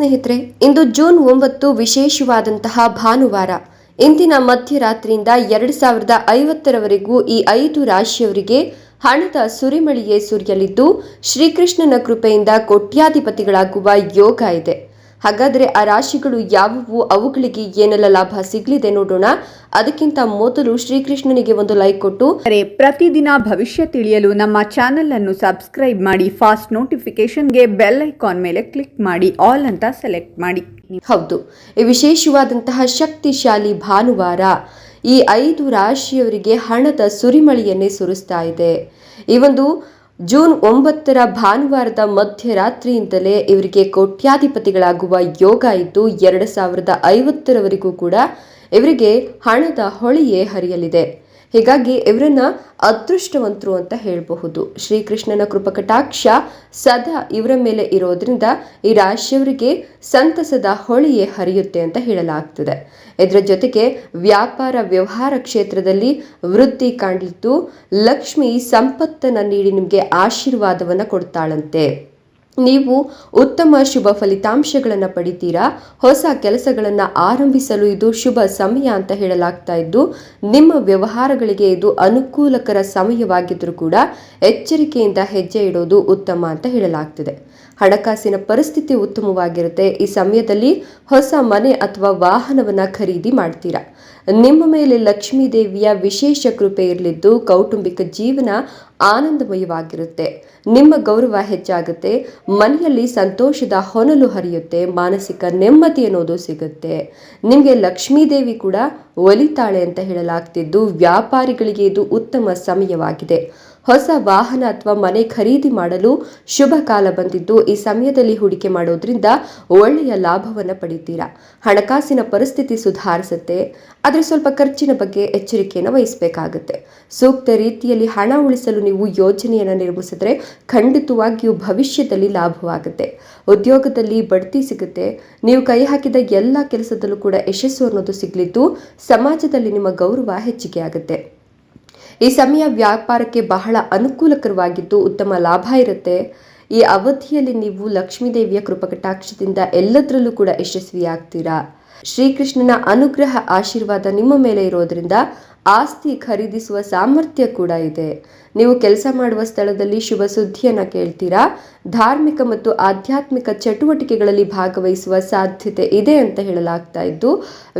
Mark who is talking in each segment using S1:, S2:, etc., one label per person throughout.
S1: ಸ್ನೇಹಿತರೆ, ಇಂದು ಜೂನ್ ಒಂಬತ್ತು ವಿಶೇಷವಾದಂತಹ ಭಾನುವಾರ. ಇಂದಿನ ಮಧ್ಯರಾತ್ರಿಯಿಂದ ಎರಡು ಸಾವಿರದ ಐವತ್ತರವರೆಗೂ ಈ ಐದು ರಾಶಿಯವರಿಗೆ ಹಣದ ಸುರಿಮಳಿಯೇ ಸುರಿಯಲಿದ್ದು, ಶ್ರೀಕೃಷ್ಣನ ಕೃಪೆಯಿಂದ ಕೋಟ್ಯಾಧಿಪತಿಗಳಾಗುವ ಯೋಗ ಇದೆ. ಹಾಗಾದರೆ ಆ ರಾಶಿಗಳು ಯಾವುವು? ಅವುಗಳಿಗೆ ಏನೆಲ್ಲ ಲಾಭ ಸಿಗಲಿದೆ ನೋಡೋಣ. ಅದಕ್ಕಿಂತ ಮೊದಲು ಶ್ರೀಕೃಷ್ಣನಿಗೆ ಒಂದು ಲೈಕ್ ಕೊಟ್ಟು.
S2: ಅರೆ ಪ್ರತಿದಿನ ಭವಿಷ್ಯ ತಿಳಿಯಲು ನಮ್ಮ ಚಾನೆಲ್ ಅನ್ನು ಸಬ್ಸ್ಕ್ರೈಬ್ ಮಾಡಿ ಫಾಸ್ಟ್ ನೋಟಿಫಿಕೇಶನ್ಗೆ ಬೆಲ್ ಐಕಾನ್ ಮೇಲೆ ಕ್ಲಿಕ್ ಮಾಡಿ ಆಲ್ ಅಂತ ಸೆಲೆಕ್ಟ್ ಮಾಡಿ.
S1: ಹೌದು ಈ ವಿಶೇಷವಾದಂತಹ ಶಕ್ತಿಶಾಲಿ ಭಾನುವಾರ ಈ ಐದು ರಾಶಿಯವರಿಗೆ ಹಣದ ಸುರಿಮಳೆಯನ್ನೇ ಸುರಿಸ್ತಾ ಇದೆ. ಈ ಒಂದು ಜೂನ್ ಒಂಬತ್ತರ ಭಾನುವಾರದ ಮಧ್ಯರಾತ್ರಿಯಿಂದಲೇ ಇವರಿಗೆ ಕೋಟ್ಯಾಧಿಪತಿಗಳಾಗುವ ಯೋಗ ಇದ್ದು ಎರಡು ಸಾವಿರದ ಐವತ್ತರವರೆಗೂ ಕೂಡ ಇವರಿಗೆ ಹಣದ ಹೊಳೆಯೇ ಹರಿಯಲಿದೆ. ಹೀಗಾಗಿ ಇವರನ್ನ ಅದೃಷ್ಟವಂತರು ಅಂತ ಹೇಳಬಹುದು. ಶ್ರೀಕೃಷ್ಣನ ಕೃಪಕಟಾಕ್ಷ ಸದಾ ಇವರ ಮೇಲೆ ಇರೋದ್ರಿಂದ ಈ ರಾಶಿಯವರಿಗೆ ಸಂತಸದ ಹೊಳೆಯೇ ಹರಿಯುತ್ತೆ ಅಂತ ಹೇಳಲಾಗ್ತದೆ. ಇದರ ಜೊತೆಗೆ ವ್ಯಾಪಾರ ವ್ಯವಹಾರ ಕ್ಷೇತ್ರದಲ್ಲಿ ವೃದ್ಧಿ ಕಾಣಲಿದ್ದು ಲಕ್ಷ್ಮಿ ಸಂಪತ್ತನ್ನು ನೀಡಿ ನಿಮಗೆ ಆಶೀರ್ವಾದವನ್ನು ಕೊಡ್ತಾಳಂತೆ. ನೀವು ಉತ್ತಮ ಶುಭ ಫಲಿತಾಂಶಗಳನ್ನು ಪಡಿತೀರಾ? ಹೊಸ ಕೆಲಸಗಳನ್ನು ಆರಂಭಿಸಲು ಇದು ಶುಭ ಸಮಯ ಅಂತ ಹೇಳಲಾಗ್ತಾ ಇದ್ದು, ನಿಮ್ಮ ವ್ಯವಹಾರಗಳಿಗೆ ಇದು ಅನುಕೂಲಕರ ಸಮಯವಾಗಿದ್ದರೂ ಕೂಡ ಎಚ್ಚರಿಕೆಯಿಂದ ಹೆಜ್ಜೆ ಇಡೋದು ಉತ್ತಮ ಅಂತ ಹೇಳಲಾಗ್ತಿದೆ. ಹಣಕಾಸಿನ ಪರಿಸ್ಥಿತಿ ಉತ್ತಮವಾಗಿರುತ್ತೆ. ಈ ಸಮಯದಲ್ಲಿ ಹೊಸ ಮನೆ ಅಥವಾ ವಾಹನವನ್ನು ಖರೀದಿ ಮಾಡ್ತೀರಾ? ನಿಮ್ಮ ಮೇಲೆ ಲಕ್ಷ್ಮೀ ದೇವಿಯ ವಿಶೇಷ ಕೃಪೆ ಇರಲಿದ್ದು ಕೌಟುಂಬಿಕ ಜೀವನ ಆನಂದಮಯವಾಗಿರುತ್ತೆ. ನಿಮ್ಮ ಗೌರವ ಹೆಚ್ಚಾಗುತ್ತೆ, ಮನೆಯಲ್ಲಿ ಸಂತೋಷದ ಹೊನಲು ಹರಿಯುತ್ತೆ, ಮಾನಸಿಕ ನೆಮ್ಮದಿ ಅನ್ನೋದು ಸಿಗುತ್ತೆ. ನಿಮಗೆ ಲಕ್ಷ್ಮೀದೇವಿ ಕೂಡ ಒಲಿತಾಳೆ ಅಂತ ಹೇಳಲಾಗ್ತಿದ್ದು ವ್ಯಾಪಾರಿಗಳಿಗೆ ಇದು ಉತ್ತಮ ಸಮಯವಾಗಿದೆ. ಹೊಸ ವಾಹನ ಅಥವಾ ಮನೆ ಖರೀದಿ ಮಾಡಲು ಶುಭ ಕಾಲ ಬಂದಿದ್ದು, ಈ ಸಮಯದಲ್ಲಿ ಹೂಡಿಕೆ ಮಾಡೋದ್ರಿಂದ ಒಳ್ಳೆಯ ಲಾಭವನ್ನು ಪಡಿತೀರಾ? ಹಣಕಾಸಿನ ಪರಿಸ್ಥಿತಿ ಸುಧಾರಿಸುತ್ತೆ, ಆದರೆ ಸ್ವಲ್ಪ ಖರ್ಚಿನ ಬಗ್ಗೆ ಎಚ್ಚರಿಕೆಯನ್ನು ವಹಿಸಬೇಕಾಗುತ್ತೆ. ಸೂಕ್ತ ರೀತಿಯಲ್ಲಿ ಹಣ ಉಳಿಸಲು ನೀವು ಯೋಜನೆಯನ್ನು ನಿರ್ಮಿಸಿದ್ರೆ ಖಂಡಿತವಾಗಿಯೂ ಭವಿಷ್ಯದಲ್ಲಿ ಲಾಭವಾಗುತ್ತೆ. ಉದ್ಯೋಗದಲ್ಲಿ ಬಡ್ತಿ ಸಿಗುತ್ತೆ, ನೀವು ಕೈ ಹಾಕಿದ ಎಲ್ಲ ಕೆಲಸದಲ್ಲೂ ಕೂಡ ಯಶಸ್ಸು ಅನ್ನೋದು ಸಿಗಲಿದ್ದು, ಸಮಾಜದಲ್ಲಿ ನಿಮ್ಮ ಗೌರವ ಹೆಚ್ಚಿಗೆ ಆಗುತ್ತೆ. ಈ ಸಮಯ ವ್ಯಾಪಾರಕ್ಕೆ ಬಹಳ ಅನುಕೂಲಕರವಾಗಿದ್ದು ಉತ್ತಮ ಲಾಭ ಇರುತ್ತೆ. ಈ ಅವಧಿಯಲ್ಲಿ ನೀವು ಲಕ್ಷ್ಮೀದೇವಿಯ ಕೃಪಕಟಾಕ್ಷದಿಂದ ಎಲ್ಲದರಲ್ಲೂ ಕೂಡ ಯಶಸ್ವಿಯಾಗ್ತೀರಾ. ಶ್ರೀಕೃಷ್ಣನ ಅನುಗ್ರಹ, ಆಶೀರ್ವಾದ ನಿಮ್ಮ ಮೇಲೆ ಇರೋದ್ರಿಂದ ಆಸ್ತಿ ಖರೀದಿಸುವ ಸಾಮರ್ಥ್ಯ ಕೂಡ ಇದೆ. ನೀವು ಕೆಲಸ ಮಾಡುವ ಸ್ಥಳದಲ್ಲಿ ಶುಭ ಸುದ್ದಿಯನ್ನು ಕೇಳ್ತೀರಾ? ಧಾರ್ಮಿಕ ಮತ್ತು ಆಧ್ಯಾತ್ಮಿಕ ಚಟುವಟಿಕೆಗಳಲ್ಲಿ ಭಾಗವಹಿಸುವ ಸಾಧ್ಯತೆ ಇದೆ ಅಂತ ಹೇಳಲಾಗ್ತಾ ಇದ್ದು,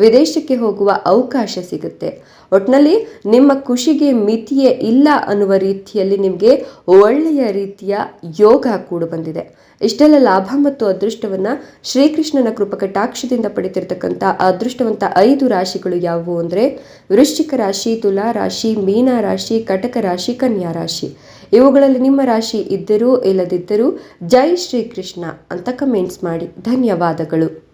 S1: ವಿದೇಶಕ್ಕೆ ಹೋಗುವ ಅವಕಾಶ ಸಿಗುತ್ತೆ. ಒಟ್ನಲ್ಲಿ, ನಿಮ್ಮ ಖುಷಿಗೆ ಮಿತಿಯೇ ಇಲ್ಲ ಅನ್ನುವ ರೀತಿಯಲ್ಲಿ ನಿಮಗೆ ಒಳ್ಳೆಯ ರೀತಿಯ ಯೋಗ ಕೂಡ ಬಂದಿದೆ. ಇಷ್ಟೆಲ್ಲ ಲಾಭ ಮತ್ತು ಅದೃಷ್ಟವನ್ನು ಶ್ರೀಕೃಷ್ಣನ ಕೃಪಕಟಾಕ್ಷದಿಂದ ಪಡೆದಿರತಕ್ಕಂಥ ಅದೃಷ್ಟವಂತ ಐದು ರಾಶಿಗಳು ಯಾವುವು ಅಂದರೆ, ವೃಶ್ಚಿಕ ರಾಶಿ, ತುಲಾ ರಾಶಿ, ಮೀನ ರಾಶಿ, ಕಟಕ ರಾಶಿ, ಕನ್ಯಾ ರಾಶಿ. ಇವುಗಳಲ್ಲಿ ನಿಮ್ಮ ರಾಶಿ ಇದ್ದರೂ ಇಲ್ಲದಿದ್ದರೂ ಜೈ ಶ್ರೀಕೃಷ್ಣ ಅಂತ ಕಮೆಂಟ್ಸ್ ಮಾಡಿ. ಧನ್ಯವಾದಗಳು.